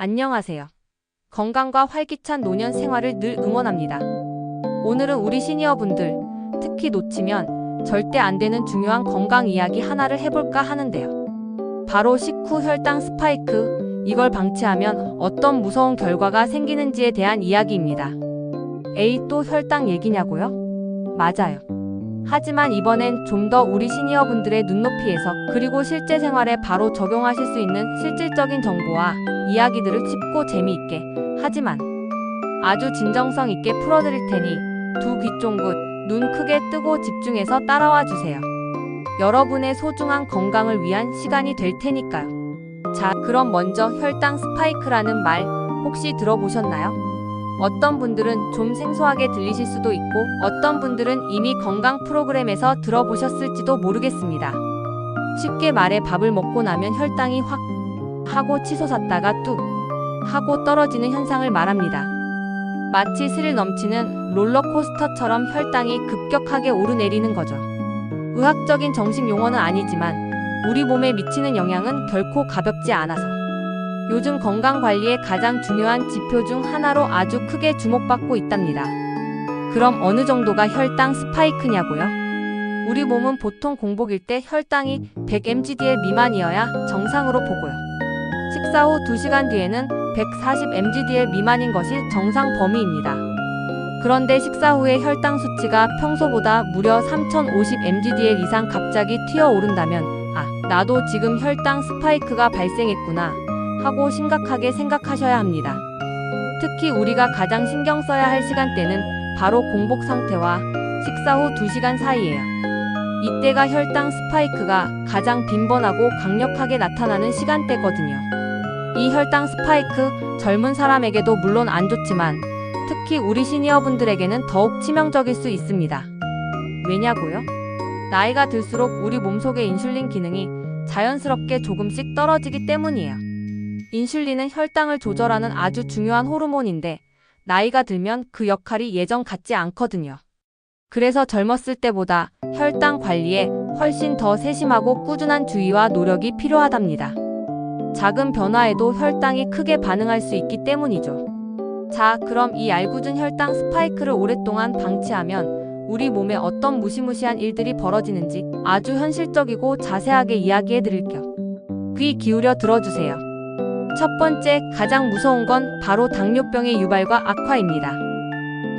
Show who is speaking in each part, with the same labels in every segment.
Speaker 1: 안녕하세요. 건강과 활기찬 노년 생활을 늘 응원합니다. 오늘은 우리 시니어분들, 특히 놓치면 절대 안 되는 중요한 건강 이야기 하나를 해볼까 하는데요. 바로 식후 혈당 스파이크, 이걸 방치하면 어떤 무서운 결과가 생기는지에 대한 이야기입니다. 에이, 또 혈당 얘기냐고요? 맞아요. 하지만 이번엔 좀 더 우리 시니어분들의 눈높이에서 그리고 실제 생활에 바로 적용하실 수 있는 실질적인 정보와 이야기들을 쉽고 재미있게 하지만 아주 진정성 있게 풀어드릴 테니 두 귀 쫑긋 눈 크게 뜨고 집중해서 따라와 주세요. 여러분의 소중한 건강을 위한 시간이 될 테니까요. 자, 그럼 먼저 혈당 스파이크라는 말 혹시 들어보셨나요? 어떤 분들은 좀 생소하게 들리실 수도 있고 어떤 분들은 이미 건강 프로그램에서 들어보셨을지도 모르겠습니다. 쉽게 말해 밥을 먹고 나면 혈당이 확 하고 치솟았다가 뚝 하고 떨어지는 현상을 말합니다. 마치 스릴 넘치는 롤러코스터처럼 혈당이 급격하게 오르내리는 거죠. 의학적인 정식 용어는 아니지만 우리 몸에 미치는 영향은 결코 가볍지 않아서 요즘 건강 관리의 가장 중요한 지표 중 하나로 아주 크게 주목받고 있답니다. 그럼 어느 정도가 혈당 스파이크냐고요? 우리 몸은 보통 공복일 때 혈당이 100mgdl 미만이어야 정상으로 보고요. 식사 후 2시간 뒤에는 140mgdl 미만인 것이 정상 범위입니다. 그런데 식사 후에 혈당 수치가 평소보다 무려 3050mgdl 이상 갑자기 튀어 오른다면 아, 나도 지금 혈당 스파이크가 발생했구나 하고 심각하게 생각하셔야 합니다. 특히 우리가 가장 신경 써야 할 시간대는 바로 공복 상태와 식사 후 2시간 사이예요. 이때가 혈당 스파이크가 가장 빈번하고 강력하게 나타나는 시간대거든요. 이 혈당 스파이크 젊은 사람에게도 물론 안 좋지만 특히 우리 시니어분들에게는 더욱 치명적일 수 있습니다. 왜냐고요? 나이가 들수록 우리 몸속의 인슐린 기능이 자연스럽게 조금씩 떨어지기 때문이에요. 인슐린은 혈당을 조절하는 아주 중요한 호르몬인데 나이가 들면 그 역할이 예전 같지 않거든요. 그래서 젊었을 때보다 혈당 관리에 훨씬 더 세심하고 꾸준한 주의와 노력이 필요하답니다. 작은 변화에도 혈당이 크게 반응할 수 있기 때문이죠. 자, 그럼 이 얄궂은 혈당 스파이크를 오랫동안 방치하면 우리 몸에 어떤 무시무시한 일들이 벌어지는지 아주 현실적이고 자세하게 이야기해 드릴게요. 귀 기울여 들어주세요. 첫 번째, 가장 무서운 건 바로 당뇨병의 유발과 악화입니다.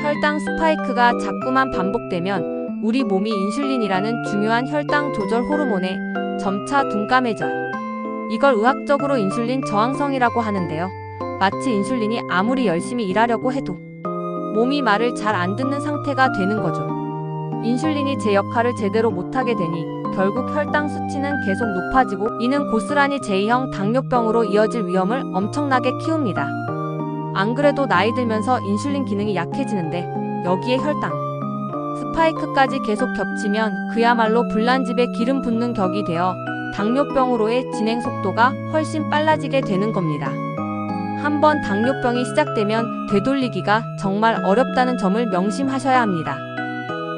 Speaker 1: 혈당 스파이크가 자꾸만 반복되면 우리 몸이 인슐린이라는 중요한 혈당 조절 호르몬에 점차 둔감해져요. 이걸 의학적으로 인슐린 저항성이라고 하는데요. 마치 인슐린이 아무리 열심히 일하려고 해도 몸이 말을 잘 안 듣는 상태가 되는 거죠. 인슐린이 제 역할을 제대로 못하게 되니 결국 혈당 수치는 계속 높아지고 이는 고스란히 제2형 당뇨병으로 이어질 위험을 엄청나게 키웁니다. 안 그래도 나이 들면서 인슐린 기능이 약해지는데 여기에 혈당 스파이크까지 계속 겹치면 그야말로 불난집에 기름 붓는 격이 되어 당뇨병으로의 진행 속도가 훨씬 빨라지게 되는 겁니다. 한번 당뇨병이 시작되면 되돌리기가 정말 어렵다는 점을 명심하셔야 합니다.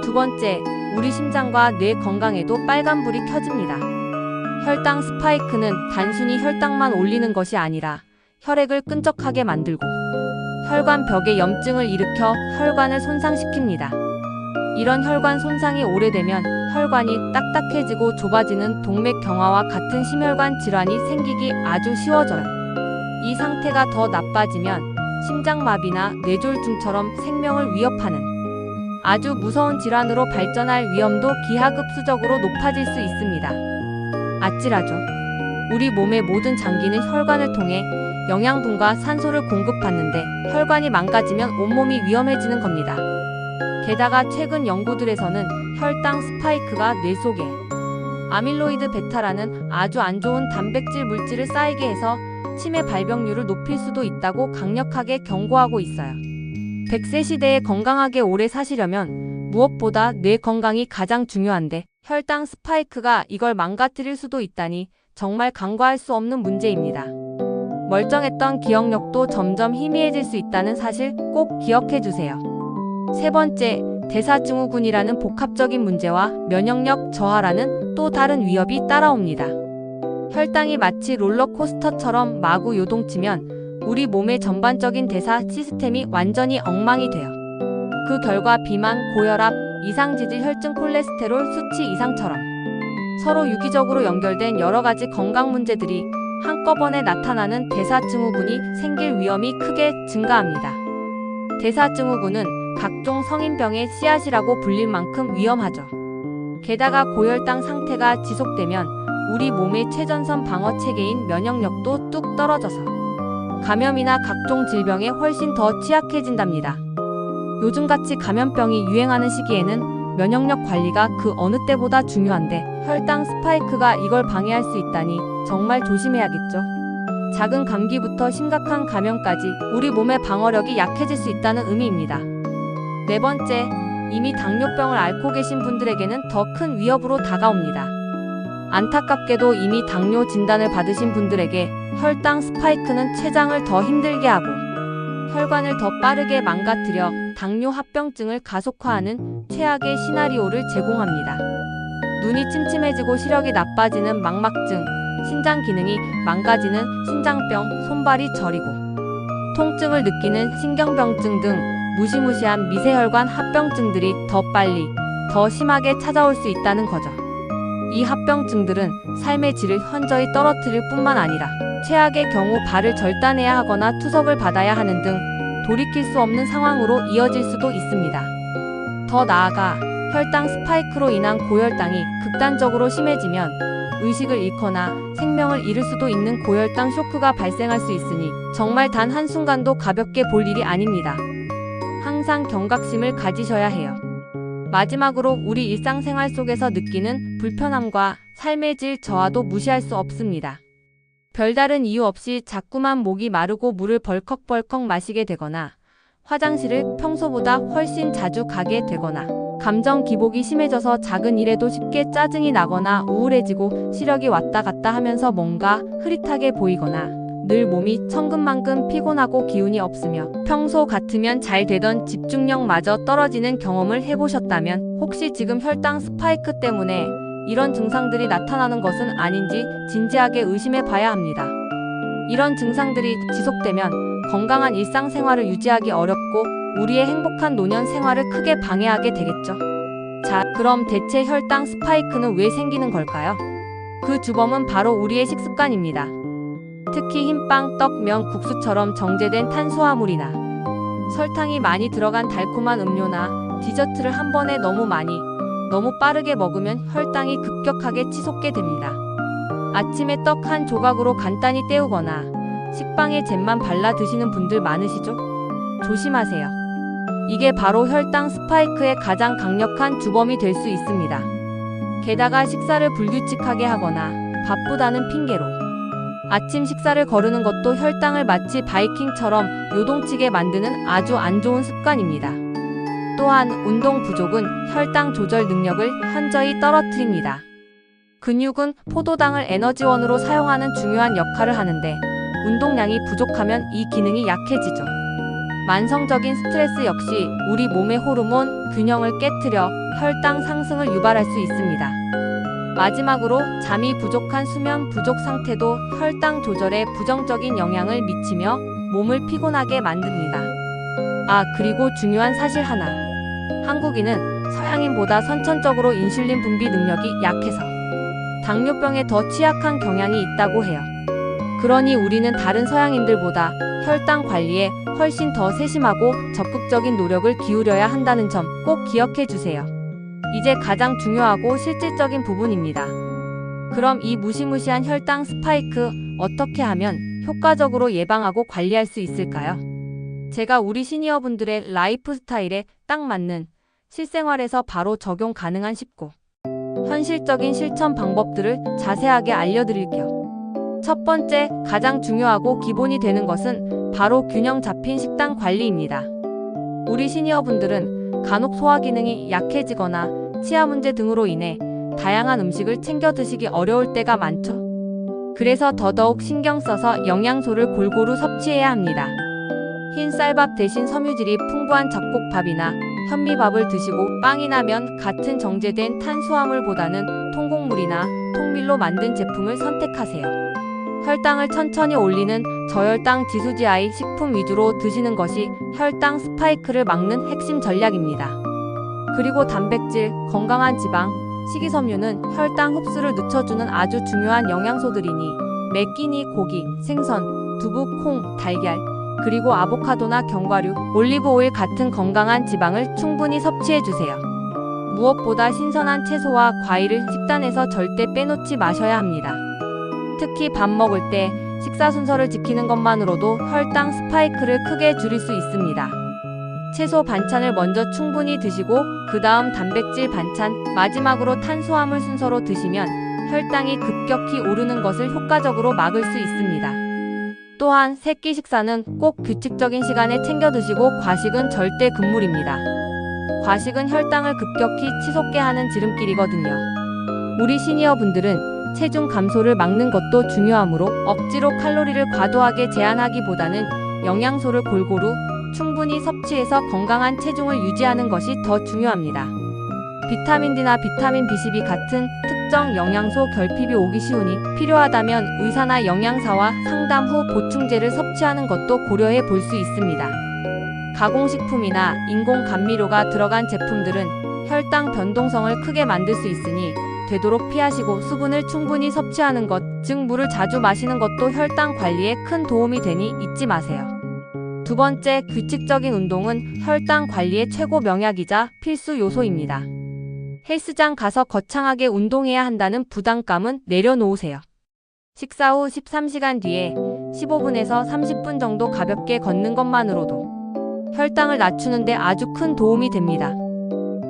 Speaker 1: 두 번째, 우리 심장과 뇌 건강에도 빨간불이 켜집니다. 혈당 스파이크는 단순히 혈당만 올리는 것이 아니라 혈액을 끈적하게 만들고 혈관 벽에 염증을 일으켜 혈관을 손상시킵니다. 이런 혈관 손상이 오래되면 혈관이 딱딱해지고 좁아지는 동맥 경화와 같은 심혈관 질환이 생기기 아주 쉬워져요. 이 상태가 더 나빠지면 심장마비나 뇌졸중처럼 생명을 위협하는 아주 무서운 질환으로 발전할 위험도 기하급수적으로 높아질 수 있습니다. 아찔하죠. 우리 몸의 모든 장기는 혈관을 통해 영양분과 산소를 공급받는데 혈관이 망가지면 온몸이 위험해지는 겁니다. 게다가 최근 연구들에서는 혈당 스파이크가 뇌 속에 아밀로이드 베타라는 아주 안 좋은 단백질 물질을 쌓이게 해서 치매 발병률을 높일 수도 있다고 강력하게 경고하고 있어요. 100세 시대에 건강하게 오래 사시려면 무엇보다 뇌 건강이 가장 중요한데 혈당 스파이크가 이걸 망가뜨릴 수도 있다니 정말 간과할 수 없는 문제입니다. 멀쩡했던 기억력도 점점 희미해질 수 있다는 사실 꼭 기억해 주세요. 세 번째, 대사증후군이라는 복합적인 문제와 면역력 저하라는 또 다른 위협이 따라옵니다. 혈당이 마치 롤러코스터처럼 마구 요동치면 우리 몸의 전반적인 대사 시스템이 완전히 엉망이 돼요. 그 결과 비만, 고혈압, 이상지질 혈증 콜레스테롤 수치 이상처럼 서로 유기적으로 연결된 여러 가지 건강 문제들이 한꺼번에 나타나는 대사증후군이 생길 위험이 크게 증가합니다. 대사증후군은 각종 성인병의 씨앗이라고 불릴 만큼 위험하죠. 게다가 고혈당 상태가 지속되면 우리 몸의 최전선 방어 체계인 면역력도 뚝 떨어져서 감염이나 각종 질병에 훨씬 더 취약해진답니다. 요즘같이 감염병이 유행하는 시기에는 면역력 관리가 그 어느 때보다 중요한데 혈당 스파이크가 이걸 방해할 수 있다니 정말 조심해야겠죠. 작은 감기부터 심각한 감염까지 우리 몸의 방어력이 약해질 수 있다는 의미입니다. 네 번째, 이미 당뇨병을 앓고 계신 분들에게는 더 큰 위협으로 다가옵니다. 안타깝게도 이미 당뇨 진단을 받으신 분들에게 혈당 스파이크는 췌장을 더 힘들게 하고 혈관을 더 빠르게 망가뜨려 당뇨 합병증을 가속화하는 최악의 시나리오를 제공합니다. 눈이 침침해지고 시력이 나빠지는 망막증, 신장 기능이 망가지는 신장병, 손발이 저리고 통증을 느끼는 신경병증 등 무시무시한 미세혈관 합병증들이 더 빨리, 더 심하게 찾아올 수 있다는 거죠. 이 합병증들은 삶의 질을 현저히 떨어뜨릴 뿐만 아니라 최악의 경우 발을 절단해야 하거나 투석을 받아야 하는 등 돌이킬 수 없는 상황으로 이어질 수도 있습니다. 더 나아가 혈당 스파이크로 인한 고혈당이 극단적으로 심해지면 의식을 잃거나 생명을 잃을 수도 있는 고혈당 쇼크가 발생할 수 있으니 정말 단 한순간도 가볍게 볼 일이 아닙니다. 항상 경각심을 가지셔야 해요. 마지막으로 우리 일상생활 속에서 느끼는 불편함과 삶의 질 저하도 무시할 수 없습니다. 별다른 이유 없이 자꾸만 목이 마르고 물을 벌컥벌컥 마시게 되거나 화장실을 평소보다 훨씬 자주 가게 되거나 감정 기복이 심해져서 작은 일에도 쉽게 짜증이 나거나 우울해지고 시력이 왔다 갔다 하면서 뭔가 흐릿하게 보이거나 늘 몸이 천근만근 피곤하고 기운이 없으며 평소 같으면 잘 되던 집중력마저 떨어지는 경험을 해보셨다면 혹시 지금 혈당 스파이크 때문에 이런 증상들이 나타나는 것은 아닌지 진지하게 의심해 봐야 합니다. 이런 증상들이 지속되면 건강한 일상생활을 유지하기 어렵고 우리의 행복한 노년 생활을 크게 방해하게 되겠죠. 자, 그럼 대체 혈당 스파이크는 왜 생기는 걸까요? 그 주범은 바로 우리의 식습관입니다. 특히 흰빵, 떡, 면, 국수처럼 정제된 탄수화물이나 설탕이 많이 들어간 달콤한 음료나 디저트를 한 번에 너무 많이, 너무 빠르게 먹으면 혈당이 급격하게 치솟게 됩니다. 아침에 떡 한 조각으로 간단히 때우거나 식빵에 잼만 발라 드시는 분들 많으시죠? 조심하세요. 이게 바로 혈당 스파이크의 가장 강력한 주범이 될 수 있습니다. 게다가 식사를 불규칙하게 하거나 바쁘다는 핑계로 아침 식사를 거르는 것도 혈당을 마치 바이킹처럼 요동치게 만드는 아주 안 좋은 습관입니다. 또한 운동 부족은 혈당 조절 능력을 현저히 떨어뜨립니다. 근육은 포도당을 에너지원으로 사용하는 중요한 역할을 하는데 운동량이 부족하면 이 기능이 약해지죠. 만성적인 스트레스 역시 우리 몸의 호르몬 균형을 깨뜨려 혈당 상승을 유발할 수 있습니다. 마지막으로 잠이 부족한 수면 부족 상태도 혈당 조절에 부정적인 영향을 미치며 몸을 피곤하게 만듭니다. 아, 그리고 중요한 사실 하나. 한국인은 서양인보다 선천적으로 인슐린 분비 능력이 약해서 당뇨병에 더 취약한 경향이 있다고 해요. 그러니 우리는 다른 서양인들보다 혈당 관리에 훨씬 더 세심하고 적극적인 노력을 기울여야 한다는 점 꼭 기억해 주세요. 이제 가장 중요하고 실질적인 부분입니다. 그럼 이 무시무시한 혈당 스파이크 어떻게 하면 효과적으로 예방하고 관리할 수 있을까요? 제가 우리 시니어분들의 라이프 스타일에 딱 맞는 실생활에서 바로 적용 가능한 쉽고 현실적인 실천 방법들을 자세하게 알려드릴게요. 첫 번째, 가장 중요하고 기본이 되는 것은 바로 균형 잡힌 식단 관리입니다. 우리 시니어분들은 간혹 소화 기능이 약해지거나 치아 문제 등으로 인해 다양한 음식을 챙겨 드시기 어려울 때가 많죠. 그래서 더더욱 신경 써서 영양소를 골고루 섭취해야 합니다. 흰 쌀밥 대신 섬유질이 풍부한 잡곡밥이나 현미밥을 드시고 빵이나 면 같은 정제된 탄수화물보다는 통곡물이나 통밀로 만든 제품을 선택하세요. 혈당을 천천히 올리는 저혈당 지수지I 식품 위주로 드시는 것이 혈당 스파이크를 막는 핵심 전략입니다. 그리고 단백질, 건강한 지방, 식이섬유는 혈당 흡수를 늦춰주는 아주 중요한 영양소들이니 매끼니 고기, 생선, 두부, 콩, 달걀, 그리고 아보카도나 견과류, 올리브 오일 같은 건강한 지방을 충분히 섭취해 주세요. 무엇보다 신선한 채소와 과일을 식단에서 절대 빼놓지 마셔야 합니다. 특히 밥 먹을 때 식사 순서를 지키는 것만으로도 혈당 스파이크를 크게 줄일 수 있습니다. 채소 반찬을 먼저 충분히 드시고 그 다음 단백질 반찬, 마지막으로 탄수화물 순서로 드시면 혈당이 급격히 오르는 것을 효과적으로 막을 수 있습니다. 또한 새끼 식사는 꼭 규칙적인 시간에 챙겨 드시고 과식은 절대 금물입니다. 과식은 혈당을 급격히 치솟게 하는 지름길이거든요. 우리 시니어 분들은 체중 감소를 막는 것도 중요하므로 억지로 칼로리를 과도하게 제한하기보다는 영양소를 골고루 충분히 섭취해서 건강한 체중을 유지하는 것이 더 중요합니다. 비타민 D나 비타민 B12 같은 특정 영양소 결핍이 오기 쉬우니 필요하다면 의사나 영양사와 상담 후 보충제를 섭취하는 것도 고려해 볼 수 있습니다. 가공식품이나 인공 감미료가 들어간 제품들은 혈당 변동성을 크게 만들 수 있으니 되도록 피하시고 수분을 충분히 섭취하는 것, 즉 물을 자주 마시는 것도 혈당 관리에 큰 도움이 되니 잊지 마세요. 두 번째, 규칙적인 운동은 혈당 관리의 최고 명약이자 필수 요소입니다. 헬스장 가서 거창하게 운동해야 한다는 부담감은 내려놓으세요. 식사 후 13시간 뒤에 15분에서 30분 정도 가볍게 걷는 것만으로도 혈당을 낮추는데 아주 큰 도움이 됩니다.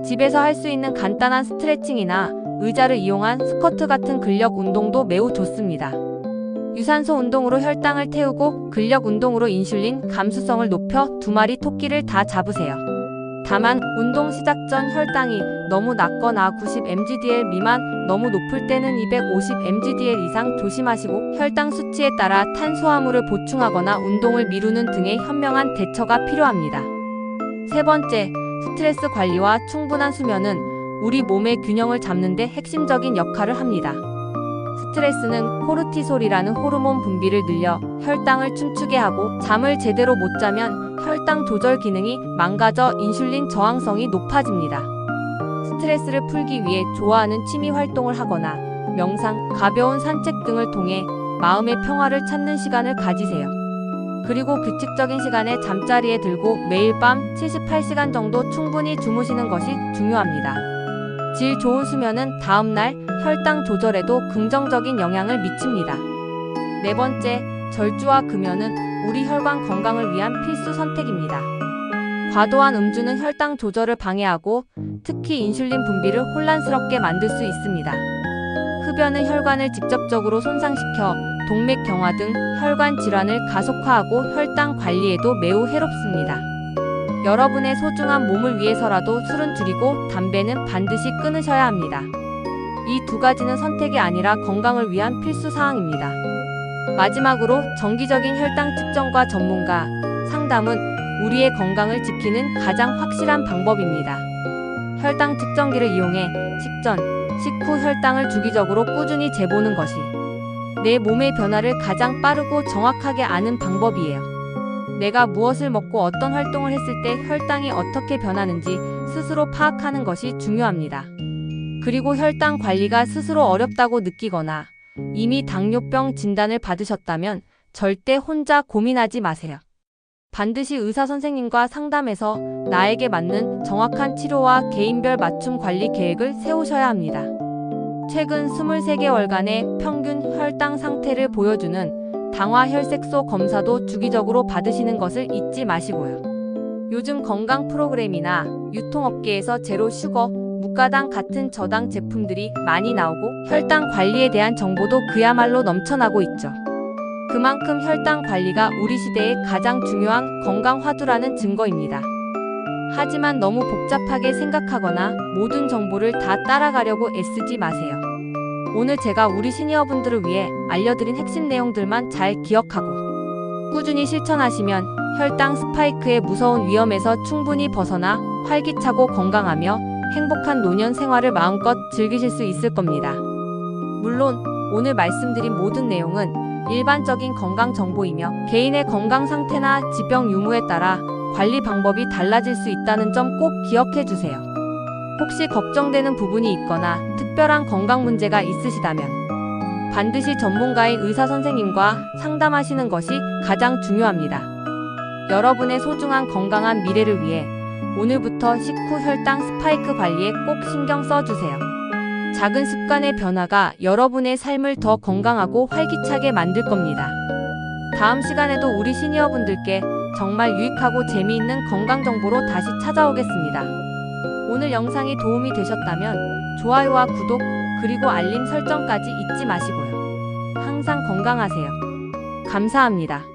Speaker 1: 집에서 할 수 있는 간단한 스트레칭이나 의자를 이용한 스쿼트 같은 근력 운동도 매우 좋습니다. 유산소 운동으로 혈당을 태우고 근력 운동으로 인슐린 감수성을 높여 두 마리 토끼를 다 잡으세요. 다만 운동 시작 전 혈당이 너무 낮거나 90 mgdl 미만, 너무 높을 때는 250 mgdl 이상 조심하시고 혈당 수치에 따라 탄수화물을 보충하거나 운동을 미루는 등의 현명한 대처가 필요합니다. 세 번째, 스트레스 관리와 충분한 수면은 우리 몸의 균형을 잡는 데 핵심적인 역할을 합니다. 스트레스는 코르티솔이라는 호르몬 분비를 늘려 혈당을 춤추게 하고 잠을 제대로 못 자면 혈당 조절 기능이 망가져 인슐린 저항성이 높아집니다. 스트레스를 풀기 위해 좋아하는 취미 활동을 하거나 명상, 가벼운 산책 등을 통해 마음의 평화를 찾는 시간을 가지세요. 그리고 규칙적인 시간에 잠자리에 들고 매일 밤 78시간 정도 충분히 주무시는 것이 중요합니다. 질 좋은 수면은 다음날 혈당 조절에도 긍정적인 영향을 미칩니다. 네 번째, 절주와 금연은 우리 혈관 건강을 위한 필수 선택입니다. 과도한 음주는 혈당 조절을 방해하고 특히 인슐린 분비를 혼란스럽게 만들 수 있습니다. 흡연은 혈관을 직접적으로 손상시켜 동맥 경화 등 혈관 질환을 가속화하고 혈당 관리에도 매우 해롭습니다. 여러분의 소중한 몸을 위해서라도 술은 줄이고 담배는 반드시 끊으셔야 합니다. 이 두 가지는 선택이 아니라 건강을 위한 필수 사항입니다. 마지막으로 정기적인 혈당 측정과 전문가 상담은 우리의 건강을 지키는 가장 확실한 방법입니다. 혈당 측정기를 이용해 식전, 식후 혈당을 주기적으로 꾸준히 재보는 것이 내 몸의 변화를 가장 빠르고 정확하게 아는 방법이에요. 내가 무엇을 먹고 어떤 활동을 했을 때 혈당이 어떻게 변하는지 스스로 파악하는 것이 중요합니다. 그리고 혈당 관리가 스스로 어렵다고 느끼거나 이미 당뇨병 진단을 받으셨다면 절대 혼자 고민하지 마세요. 반드시 의사 선생님과 상담해서 나에게 맞는 정확한 치료와 개인별 맞춤 관리 계획을 세우셔야 합니다. 최근 23개월간의 평균 혈당 상태를 보여주는 당화 혈색소 검사도 주기적으로 받으시는 것을 잊지 마시고요. 요즘 건강 프로그램이나 유통업계에서 제로 슈거, 무가당 같은 저당 제품들이 많이 나오고 혈당 관리에 대한 정보도 그야말로 넘쳐나고 있죠. 그만큼 혈당 관리가 우리 시대의 가장 중요한 건강 화두라는 증거입니다. 하지만 너무 복잡하게 생각하거나 모든 정보를 다 따라가려고 애쓰지 마세요. 오늘 제가 우리 시니어분들을 위해 알려드린 핵심 내용들만 잘 기억하고 꾸준히 실천하시면 혈당 스파이크의 무서운 위험에서 충분히 벗어나 활기차고 건강하며 행복한 노년 생활을 마음껏 즐기실 수 있을 겁니다. 물론 오늘 말씀드린 모든 내용은 일반적인 건강 정보이며 개인의 건강 상태나 질병 유무에 따라 관리 방법이 달라질 수 있다는 점 꼭 기억해 주세요. 혹시 걱정되는 부분이 있거나 특별한 건강 문제가 있으시다면 반드시 전문가인 의사 선생님과 상담하시는 것이 가장 중요합니다. 여러분의 소중한 건강한 미래를 위해 오늘부터 식후 혈당 스파이크 관리에 꼭 신경 써 주세요. 작은 습관의 변화가 여러분의 삶을 더 건강하고 활기차게 만들 겁니다. 다음 시간에도 우리 시니어분들께 정말 유익하고 재미있는 건강 정보로 다시 찾아오겠습니다. 오늘 영상이 도움이 되셨다면 좋아요와 구독, 그리고 알림 설정까지 잊지 마시고요. 항상 건강하세요. 감사합니다.